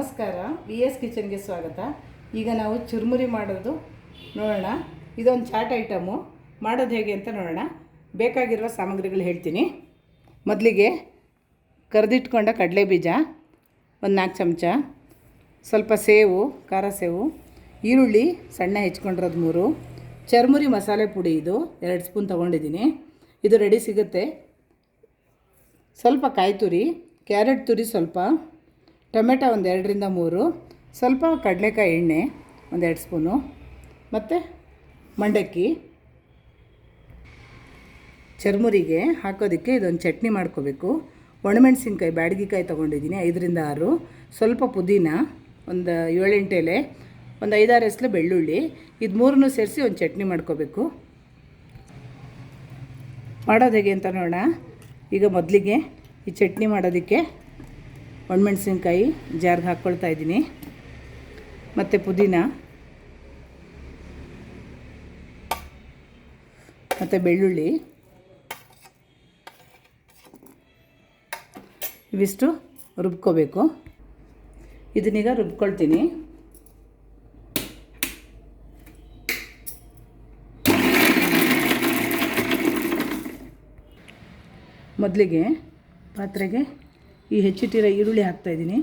ನಮಸ್ಕಾರ B S ಕಿಚನ್ಗೆ ಸ್ವಾಗತ. ಈಗ ನಾವು ಚುರುಮುರಿ ಮಾಡೋದು ನೋಡೋಣ. ಇದೊಂದು ಚಾಟ್ ಐಟಮು. ಮಾಡೋದು ಹೇಗೆ ಅಂತ ನೋಡೋಣ. ಬೇಕಾಗಿರುವ ಸಾಮಗ್ರಿಗಳು ಹೇಳ್ತೀನಿ. ಮೊದಲಿಗೆ ಕರೆದಿಟ್ಕೊಂಡ ಕಡಲೆ ಬೀಜ, ಒಂದು ನಾಲ್ಕು ಚಮಚ, ಸ್ವಲ್ಪ ಸೇವು, ಖಾರ ಸೇವು, ಈರುಳ್ಳಿ ಸಣ್ಣ ಹೆಚ್ಕೊಂಡಿರೋದು ಮೂರು, ಚರ್ಮುರಿ ಮಸಾಲೆ ಪುಡಿ ಇದು, ಎರಡು ಸ್ಪೂನ್ ತೊಗೊಂಡಿದ್ದೀನಿ. ಇದು ರೆಡಿ ಸಿಗುತ್ತೆ. ಸ್ವಲ್ಪ ಕಾಯಿ ತುರಿ ಕ್ಯಾರೆಟ್ ತುರಿ ಸ್ವಲ್ಪ ಟೊಮೆಟೊ ಒಂದು ಎರಡರಿಂದ ಮೂರು, ಸ್ವಲ್ಪ ಕಡಲೆಕಾಯಿ ಎಣ್ಣೆ ಒಂದೆರಡು ಸ್ಪೂನು, ಮತ್ತು ಮಂಡಕ್ಕಿ, ಚರ್ಮುರಿಗೆ ಹಾಕೋದಕ್ಕೆ ಇದೊಂದು ಚಟ್ನಿ ಮಾಡ್ಕೋಬೇಕು. ಒಣಮೆಣಸಿನ್ಕಾಯಿ, ಬ್ಯಾಡಗಿಕಾಯಿ ತೊಗೊಂಡಿದ್ದೀನಿ, ಐದರಿಂದ ಆರು. ಸ್ವಲ್ಪ ಪುದೀನ, ಒಂದು ಏಳೆಂಟು ಎಲೆ, ಒಂದು ಐದಾರು ಎಸ್ಲು ಬೆಳ್ಳುಳ್ಳಿ, ಇದು ಮೂರನ್ನೂ ಸೇರಿಸಿ ಒಂದು ಚಟ್ನಿ ಮಾಡ್ಕೋಬೇಕು. ಮಾಡೋದು ಹೇಗೆ ಅಂತ ನೋಡೋಣ. ಈಗ ಮೊದಲಿಗೆ ಈ ಚಟ್ನಿ ಮಾಡೋದಕ್ಕೆ ಒಣಮೆಣಸಿನ್ಕಾಯಿ ಜಾರ್ಗೆ ಹಾಕ್ಕೊಳ್ತಾ ಇದ್ದೀನಿ. ಮತ್ತು ಪುದೀನ. ಮತ್ತು ಬೆಳ್ಳುಳ್ಳಿ. ಇವಿಷ್ಟು ರುಬ್ಕೋಬೇಕು. ಇದನ್ನೀಗ ರುಬ್ಕೊಳ್ತೀನಿ. ಮೊದಲಿಗೆ ಪಾತ್ರೆಗೆ ಈ ಹೆಚ್ಚಿಟ್ಟಿರೋ ಈರುಳ್ಳಿ ಹಾಕ್ತಾಯಿದ್ದೀನಿ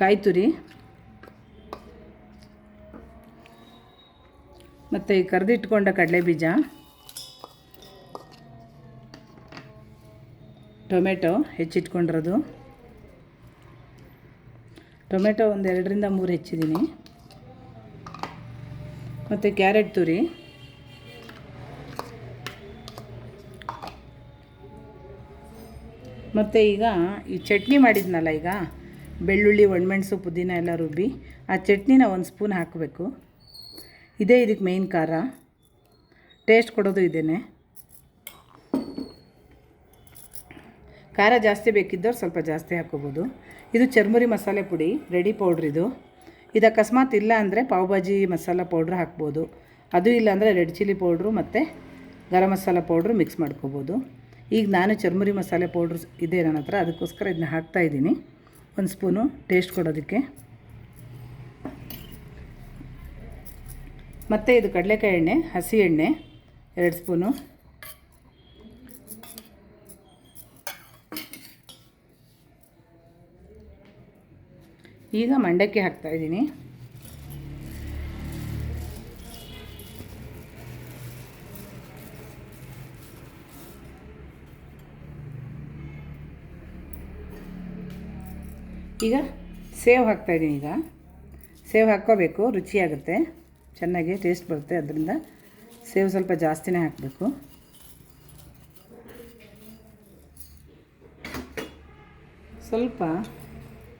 ಕಾಯಿ ತುರಿ. ಮತ್ತು ಈ ಕರೆದಿಟ್ಕೊಂಡ ಕಡಲೆ ಬೀಜ ಟೊಮೆಟೊ ಹೆಚ್ಚಿಟ್ಕೊಂಡಿರೋದು. ಟೊಮೆಟೊ ಒಂದು ಎರಡರಿಂದ ಮೂರು ಹೆಚ್ಚಿದ್ದೀನಿ. ಮತ್ತು ಕ್ಯಾರೆಟ್ ತುರಿ. ಮತ್ತು ಈಗ ಈ ಚಟ್ನಿ ಮಾಡಿದ್ನಲ್ಲ ಈಗ, ಬೆಳ್ಳುಳ್ಳಿ, ಒಣಮೆಣಸು, ಪುದೀನ ಎಲ್ಲ ರುಬ್ಬಿ ಆ ಚಟ್ನಿನ ಒಂದು ಸ್ಪೂನ್ ಹಾಕಬೇಕು. ಇದೇ ಇದಕ್ಕೆ ಮೇಯ್ನ್ ಖಾರ. ಟೇಸ್ಟ್ ಕೊಡೋದು ಇದೇನೆ. ಖಾರ ಜಾಸ್ತಿ ಬೇಕಿದ್ದವ್ರು ಸ್ವಲ್ಪ ಜಾಸ್ತಿ ಹಾಕೋಬೋದು ಇದು ಚರ್ಮುರಿ ಮಸಾಲೆ ಪುಡಿ ರೆಡಿ ಪೌಡ್ರ್ ಇದು. ಇದು ಅಕಸ್ಮಾತ್ ಇಲ್ಲ ಅಂದರೆ ಪಾವ್ ಭಾಜಿ ಮಸಾಲ ಪೌಡ್ರ್ ಹಾಕ್ಬೋದು. ಅದು ಇಲ್ಲ ಅಂದರೆ ರೆಡ್ ಚಿಲ್ಲಿ ಪೌಡ್ರು ಮತ್ತು ಗರಂ ಮಸಾಲ ಪೌಡ್ರು ಮಿಕ್ಸ್ ಮಾಡ್ಕೋಬೋದು. ಈಗ ನಾನು ಚರ್ಮುರಿ ಮಸಾಲೆ ಪೌಡ್ರ್ ಇದೆ ನನ್ನ ಹತ್ರ, ಅದಕ್ಕೋಸ್ಕರ ಇದನ್ನ ಹಾಕ್ತಾಯಿದ್ದೀನಿ ಒಂದು ಸ್ಪೂನು ಟೇಸ್ಟ್ ಕೊಡೋದಕ್ಕೆ. ಮತ್ತು ಇದು ಕಡಲೆಕಾಯಿ ಎಣ್ಣೆ, ಹಸಿ ಎಣ್ಣೆ, ಎರಡು ಸ್ಪೂನು. ಈಗ ಮಂಡಕ್ಕಿ ಹಾಕ್ತಾಯಿದ್ದೀನಿ ಈಗ ಸೇವ್ ಹಾಕ್ತಾಯಿದ್ದೀನಿ ಈಗ. ಸೇವ್ ಹಾಕ್ಕೋಬೇಕು, ರುಚಿಯಾಗುತ್ತೆ. ಚೆನ್ನಾಗಿ ಟೇಸ್ಟ್ ಬರುತ್ತೆ, ಅದರಿಂದ ಸೇವ್ ಸ್ವಲ್ಪ ಜಾಸ್ತಿನೇ ಹಾಕಬೇಕು. ಸ್ವಲ್ಪ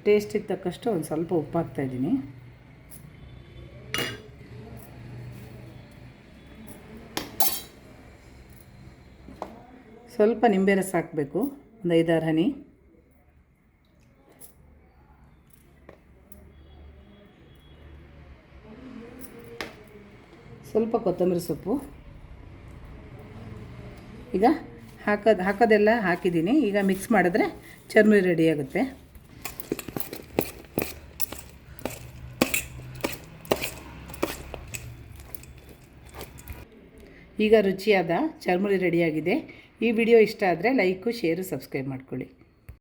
ಟೇಸ್ಟಿಗೆ ತಕ್ಕಷ್ಟು ಒಂದು ಸ್ವಲ್ಪ ಉಪ್ಪು ಹಾಕ್ತಾಯಿದ್ದೀನಿ ಸ್ವಲ್ಪ ನಿಂಬೆ ರಸ ಹಾಕಬೇಕು, ಒಂದು ಐದಾರು ಹನಿ. ಸ್ವಲ್ಪ ಕೊತ್ತಂಬರಿ ಸೊಪ್ಪು. ಈಗ ಹಾಕೋದು, ಹಾಕೋದೆಲ್ಲ ಹಾಕಿದ್ದೀನಿ. ಈಗ ಮಿಕ್ಸ್ ಮಾಡಿದ್ರೆ ಚರ್ಮಿ ರೆಡಿ ಆಗುತ್ತೆ. ಈಗ ರುಚಿಯಾದ ಚರ್ಮುರಿ ರೆಡಿಯಾಗಿದೆ ಈ ವಿಡಿಯೋ ಇಷ್ಟ ಆದರೆ ಲೈಕು ಶೇರು ಸಬ್ಸ್ಕ್ರೈಬ್ ಮಾಡ್ಕೊಳ್ಳಿ.